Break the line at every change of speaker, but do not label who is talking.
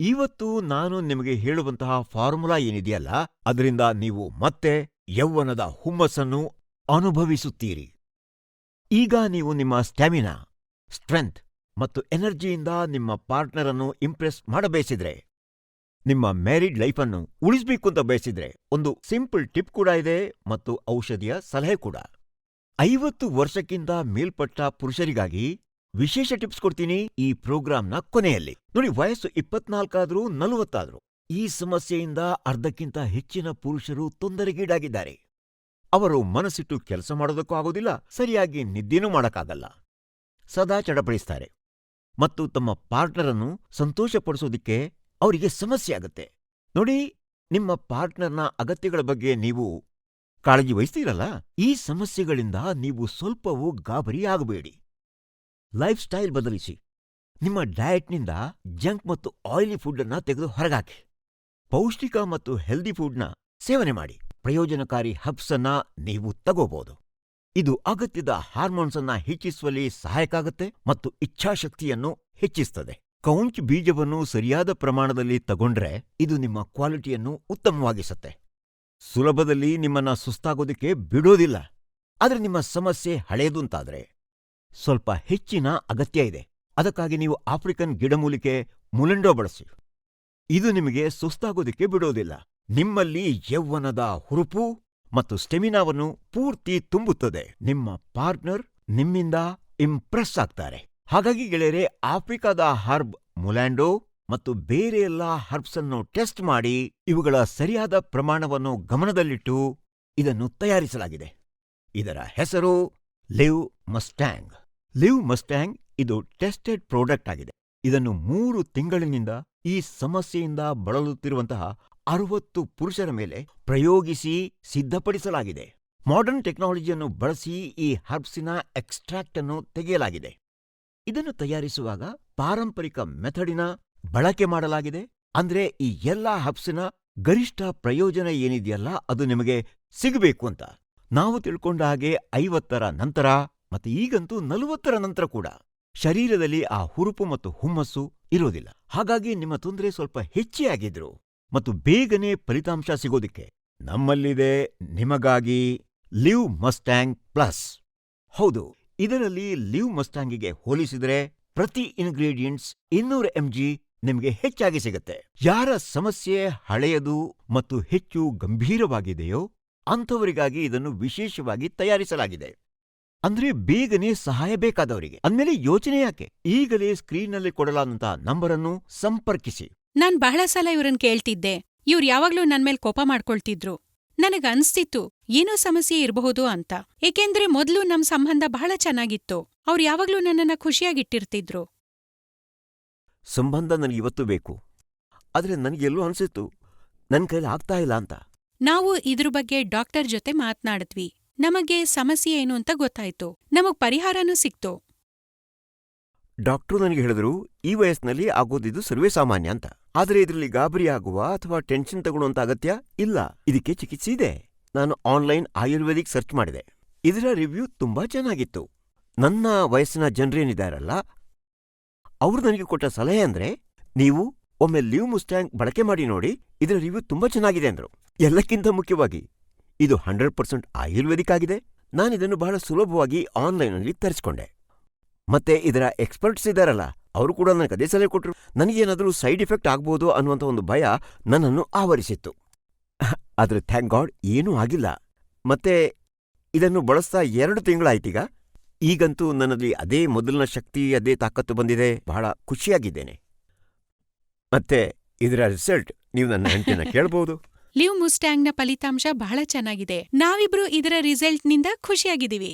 ಇವತ್ತು ನಾನು ನಿಮಗೆ ಹೇಳುವಂತಹ ಫಾರ್ಮುಲಾ ಏನಿದೆಯಲ್ಲ, ಅದರಿಂದ ನೀವು ಮತ್ತೆ ಯೌವನದ ಹುಮ್ಮಸ್ಸನ್ನು ಅನುಭವಿಸುತ್ತೀರಿ. ಈಗ ನೀವು ನಿಮ್ಮ ಸ್ಟ್ಯಾಮಿನಾ, ಸ್ಟ್ರೆಂತ್ ಮತ್ತು ಎನರ್ಜಿಯಿಂದ ನಿಮ್ಮ ಪಾರ್ಟ್ನರ್ ಅನ್ನು ಇಂಪ್ರೆಸ್ ಮಾಡಬಯಸಿದ್ರೆ, ನಿಮ್ಮ ಮ್ಯಾರಿಡ್ ಲೈಫನ್ನು ಉಳಿಸ್ಬೇಕು ಅಂತ ಬಯಸಿದ್ರೆ ಒಂದು ಸಿಂಪಲ್ ಟಿಪ್ ಕೂಡ ಇದೆ ಮತ್ತು ಔಷಧಿಯ ಸಲಹೆ ಕೂಡ. ಐವತ್ತು ವರ್ಷಕ್ಕಿಂತ ಮೇಲ್ಪಟ್ಟ ಪುರುಷರಿಗಾಗಿ ವಿಶೇಷ ಟಿಪ್ಸ್ ಕೊಡ್ತೀನಿ ಈ ಪ್ರೋಗ್ರಾಂನ ಕೊನೆಯಲ್ಲಿ. ನೋಡಿ, ವಯಸ್ಸು ಇಪ್ಪತ್ನಾಲ್ಕಾದ್ರೂ ನಲವತ್ತಾದ್ರೂ ಈ ಸಮಸ್ಯೆಯಿಂದ ಅರ್ಧಕ್ಕಿಂತ ಹೆಚ್ಚಿನ ಪುರುಷರು ತೊಂದರೆಗೀಡಾಗಿದ್ದಾರೆ. ಅವರು ಮನಸ್ಸಿಟ್ಟು ಕೆಲಸ ಮಾಡೋದಕ್ಕೂ ಆಗೋದಿಲ್ಲ, ಸರಿಯಾಗಿ ನಿದ್ದೆನೂ ಮಾಡಕ್ಕಾಗಲ್ಲ. ಸದಾ ಚಡಪಡಿಸ್ತಾರೆ. ಮತ್ತು ತಮ್ಮ ಪಾರ್ಟ್ನರನ್ನು ಸಂತೋಷಪಡಿಸೋದಿಕ್ಕೆ ಅವರಿಗೆ ಸಮಸ್ಯೆ ಆಗುತ್ತೆ. ನೋಡಿ, ನಿಮ್ಮ ಪಾರ್ಟ್ನರ್ನ ಅಗತ್ಯಗಳ ಬಗ್ಗೆ ನೀವು ಕಾಳಜಿ ವಹಿಸ್ತೀರಲ್ಲ? ಈ ಸಮಸ್ಯೆಗಳಿಂದ ನೀವು ಸ್ವಲ್ಪವೂ ಗಾಬರಿ ಆಗಬೇಡಿ. ಲೈಫ್ ಸ್ಟೈಲ್ ಬದಲಿಸಿ. ನಿಮ್ಮ ಡಯಟ್ನಿಂದ ಜಂಕ್ ಮತ್ತು ಆಯಿಲಿ ಫುಡ್ ಅನ್ನ ತೆಗೆದು ಹೊರಗಾಕಿ. ಪೌಷ್ಟಿಕ ಮತ್ತು ಹೆಲ್ದಿ ಫುಡ್ನ ಸೇವನೆ ಮಾಡಿ. ಪ್ರಯೋಜನಕಾರಿ ಹಬ್ಸನ್ನ ನೀವು ತಗೋಬಹುದು ಇದು ಅಗತ್ಯದ ಹಾರ್ಮೋನ್ಸ್ ಅನ್ನ ಹೆಚ್ಚಿಸುವಲ್ಲಿ ಸಹಾಯಕಾಗುತ್ತೆ ಮತ್ತು ಇಚ್ಛಾಶಕ್ತಿಯನ್ನು ಹೆಚ್ಚಿಸ್ತದೆ. ಕೌಂಚ್ ಬೀಜವನ್ನು ಸರಿಯಾದ ಪ್ರಮಾಣದಲ್ಲಿ ತಗೊಂಡ್ರೆ ಇದು ನಿಮ್ಮ ಕ್ವಾಲಿಟಿಯನ್ನು ಉತ್ತಮವಾಗಿಸುತ್ತೆ. ಸುಲಭದಲ್ಲಿ ನಿಮ್ಮನ್ನ ಸುಸ್ತಾಗೋದಕ್ಕೆ ಬಿಡೋದಿಲ್ಲ. ಆದರೆ ನಿಮ್ಮ ಸಮಸ್ಯೆ ಹಳೆಯದು ಅಂತಾದ್ರೆ ಸ್ವಲ್ಪ ಹೆಚ್ಚಿನ ಅಗತ್ಯ ಇದೆ. ಅದಕ್ಕಾಗಿ ನೀವು ಆಫ್ರಿಕನ್ ಗಿಡಮೂಲಿಕೆ ಮುಲೆಂಡೋ ಬಳಸಿ. ಇದು ನಿಮಗೆ ಸುಸ್ತಾಗೋದಿಕ್ಕೆ ಬಿಡೋದಿಲ್ಲ. ನಿಮ್ಮಲ್ಲಿ ಯೌವನದ ಹುರುಪು ಮತ್ತು ಸ್ಟೆಮಿನಾವನ್ನು ಪೂರ್ತಿ ತುಂಬುತ್ತದೆ. ನಿಮ್ಮ ಪಾರ್ಟ್ನರ್ ನಿಮ್ಮಿಂದ ಇಂಪ್ರೆಸ್ ಆಗ್ತಾರೆ. ಹಾಗಾಗಿ ಗೆಳೆಯರೆ, ಆಫ್ರಿಕಾದ ಹರ್ಬ್ ಮುಲ್ಯಾಂಡೋ ಮತ್ತು ಬೇರೆ ಎಲ್ಲ ಹರ್ಬ್ಸ್ ಅನ್ನು ಟೆಸ್ಟ್ ಮಾಡಿ ಇವುಗಳ ಸರಿಯಾದ ಪ್ರಮಾಣವನ್ನು ಗಮನದಲ್ಲಿಟ್ಟು ಇದನ್ನು ತಯಾರಿಸಲಾಗಿದೆ. ಇದರ ಹೆಸರು ಲಿವ್ ಮಸ್ಟ್ಯಾಂಗ್. ಲಿವ್ ಮಸ್ಟ್ಯಾಂಗ್ ಇದು ಟೆಸ್ಟೆಡ್ ಪ್ರಾಡಕ್ಟ್ ಆಗಿದೆ. ಇದನ್ನು ಮೂರು ತಿಂಗಳಿನಿಂದ ಈ ಸಮಸ್ಯೆಯಿಂದ ಬಳಲುತ್ತಿರುವಂತಹ ಅರವತ್ತು ಪುರುಷರ ಮೇಲೆ ಪ್ರಯೋಗಿಸಿ ಸಿದ್ಧಪಡಿಸಲಾಗಿದೆ. ಮಾಡರ್ನ್ ಟೆಕ್ನಾಲಜಿಯನ್ನು ಬಳಸಿ ಈ ಹರ್ಬ್ಸಿನ ಎಕ್ಸ್ಟ್ರಾಕ್ಟ್ ಅನ್ನು ತೆಗೆಯಲಾಗಿದೆ. ಇದನ್ನು ತಯಾರಿಸುವಾಗ ಪಾರಂಪರಿಕ ಮೆಥಡಿನ ಬಳಕೆ ಮಾಡಲಾಗಿದೆ. ಅಂದ್ರೆ ಈ ಎಲ್ಲಾ ಹಬ್ಸಿನ ಗರಿಷ್ಠ ಪ್ರಯೋಜನ ಏನಿದೆಯಲ್ಲ ಅದು ನಿಮಗೆ ಸಿಗಬೇಕು ಅಂತ. ನಾವು ತಿಳ್ಕೊಂಡ ಹಾಗೆ ಐವತ್ತರ ನಂತರ ಮತ್ತೆ ಈಗಂತೂ ನಲವತ್ತರ ನಂತರ ಕೂಡ ಶರೀರದಲ್ಲಿ ಆ ಹುರುಪು ಮತ್ತು ಹುಮ್ಮಸ್ಸು ಇರೋದಿಲ್ಲ. ಹಾಗಾಗಿ ನಿಮ್ಮ ತೊಂದರೆ ಸ್ವಲ್ಪ ಹೆಚ್ಚೇ ಮತ್ತು ಬೇಗನೆ ಫಲಿತಾಂಶ ಸಿಗೋದಿಕ್ಕೆ ನಮ್ಮಲ್ಲಿದೆ ನಿಮಗಾಗಿ ಲಿವ್ ಮಸ್ಟ್ಯಾಂಗ್ ಪ್ಲಸ್. ಹೌದು, ಇದರಲ್ಲಿ ಲಿವ್ ಮಸ್ಟ್ಯಾಂಗಿಗೆ ಹೋಲಿಸಿದರೆ ಪ್ರತಿ ಇನ್ಗ್ರೀಡಿಯಂಟ್ಸ್ ಇನ್ನೂರ ಎಂ ಜಿ ನಿಮಗೆ ಹೆಚ್ಚಾಗಿ ಸಿಗುತ್ತೆ. ಯಾರ ಸಮಸ್ಯೆ ಹಳೆಯದು ಮತ್ತು ಹೆಚ್ಚು ಗಂಭೀರವಾಗಿದೆಯೋ ಅಂಥವರಿಗಾಗಿ ಇದನ್ನು ವಿಶೇಷವಾಗಿ ತಯಾರಿಸಲಾಗಿದೆ. ಅಂದ್ರೆ ಬೇಗನೆ ಸಹಾಯ ಬೇಕಾದವರಿಗೆ. ಅಂದ್ಮೇಲೆ ಯೋಚನೆ ಯಾಕೆ? ಈಗಲೇ ಸ್ಕ್ರೀನ್ನಲ್ಲಿ ಕೊಡಲಾದಂತಹ ನಂಬರನ್ನು ಸಂಪರ್ಕಿಸಿ.
ನಾನ್ ಬಹಳ ಸಲ ಇವ್ರನ್ ಕೇಳ್ತಿದ್ದೆ. ಇವ್ರು ಯಾವಾಗ್ಲೂ ನನ್ಮೇಲ್ ಕೋಪ ಮಾಡ್ಕೊಳ್ತಿದ್ರು. ನನಗ ಅನ್ಸ್ತಿತ್ತು ಏನೋ ಸಮಸ್ಯೆ ಇರಬಹುದು ಅಂತ. ಏಕೆಂದ್ರೆ ಮೊದ್ಲು ನಮ್ ಸಂಬಂಧ ಬಹಳ ಚೆನ್ನಾಗಿತ್ತು. ಅವ್ರು ಯಾವಾಗ್ಲೂ ನನ್ನನ್ನ ಖುಷಿಯಾಗಿಟ್ಟಿರ್ತಿದ್ರು.
ಸಂಬಂಧ ನನಗೆ ಇವತ್ತು ಬೇಕು. ಆದ್ರೆ ನನಗೆಲ್ಲೂ ಅನ್ಸಿತ್ತು ನನ್ನ ಕೈಲಿ ಆಗ್ತಾ ಇಲ್ಲ ಅಂತ.
ನಾವು ಇದ್ರ ಬಗ್ಗೆ ಡಾಕ್ಟರ್ ಜೊತೆ ಮಾತ್ನಾಡಿದ್ವಿ. ನಮಗೆ ಸಮಸ್ಯೆ ಏನು ಅಂತ ಗೊತ್ತಾಯ್ತು. ನಮಗ್ ಪರಿಹಾರನೂ ಸಿಕ್ತು.
ಡಾಕ್ಟ್ರು ನನಗೆ ಹೇಳಿದ್ರು, ಈ ವಯಸ್ಸಿನಲ್ಲಿ ಆಗೋದಿದ್ದು ಸರ್ವೇ ಸಾಮಾನ್ಯ ಅಂತ. ಆದ್ರೆ ಇದರಲ್ಲಿ ಗಾಬರಿ ಆಗುವ ಅಥವಾ ಟೆನ್ಷನ್ ತಗೊಳ್ಳುವಂತ ಅಗತ್ಯ ಇಲ್ಲ. ಇದಕ್ಕೆ ಚಿಕಿತ್ಸೆ ಇದೆ. ನಾನು ಆನ್ಲೈನ್ ಆಯುರ್ವೇದಿಕ್ ಸರ್ಚ್ ಮಾಡಿದೆ. ಇದರ ರಿವ್ಯೂ ತುಂಬಾ ಚೆನ್ನಾಗಿತ್ತು. ನನ್ನ ವಯಸ್ಸಿನ ಜನರೇನಿದ್ದಾರಲ್ಲ ಅವರು ನನಗೆ ಕೊಟ್ಟ ಸಲಹೆ ಅಂದ್ರೆ, ನೀವು ಒಮ್ಮೆ ಲಿವ್ ಮುಸ್ಟ್ಯಾಂಗ್ ಬಳಕೆ ಮಾಡಿ ನೋಡಿ, ಇದರ ರಿವ್ಯೂ ತುಂಬಾ ಚೆನ್ನಾಗಿದೆ ಅಂದ್ರು. ಎಲ್ಲಕ್ಕಿಂತ ಮುಖ್ಯವಾಗಿ, ಇದು ಹಂಡ್ರೆಡ್ ಪರ್ಸೆಂಟ್ ಆಯುರ್ವೇದಿಕ್ ಆಗಿದೆ. ನಾನು ಇದನ್ನು ಬಹಳ ಸುಲಭವಾಗಿ ಆನ್ಲೈನಲ್ಲಿ ತರಿಸಿಕೊಂಡೆ. ಮತ್ತೆ ಇದರ ಎಕ್ಸ್ಪರ್ಟ್ಸ್ ಇದ್ದಾರಲ್ಲ, ಅವರು ಕೂಡ ನನಗೆ ಅದೇ ಸಲಹೆ ಕೊಟ್ಟರು ನನಗೇನಾದರೂ ಸೈಡ್ ಎಫೆಕ್ಟ್ ಆಗ್ಬೋದು ಅನ್ನುವಂಥ ಒಂದು ಭಯ ನನ್ನನ್ನು ಆವರಿಸಿತ್ತು. ಆದರೆ ಥ್ಯಾಂಕ್ ಗಾಡ್ ಏನೂ ಆಗಿಲ್ಲ. ಮತ್ತೆ ಇದನ್ನು ಬಳಸ್ತಾ ಎರಡು ತಿಂಗಳಾಯ್ತೀಗ? ಈಗಂತೂ ನನ್ನಲ್ಲಿ ಅದೇ ಮೊದಲಿನ ಶಕ್ತಿ, ಅದೇ ತಾಕತ್ತು ಬಂದಿದೆ. ಬಹಳ ಖುಷಿಯಾಗಿದ್ದೇನೆ. ಮತ್ತೆ ಇದರ ರಿಸಲ್ಟ್ ನೀವು ನನ್ನ ಹೆಂಡತಿನ ಕೇಳಬಹುದು
ಲಿವ್ ಮುಸ್ಟ್ಯಾಂಗ್ನ ಫಲಿತಾಂಶ ಬಹಳ ಚೆನ್ನಾಗಿದೆ. ನಾವಿಬ್ರು ಇದರ ರಿಸಲ್ಟ್ನಿಂದ ಖುಷಿಯಾಗಿದ್ದೀವಿ.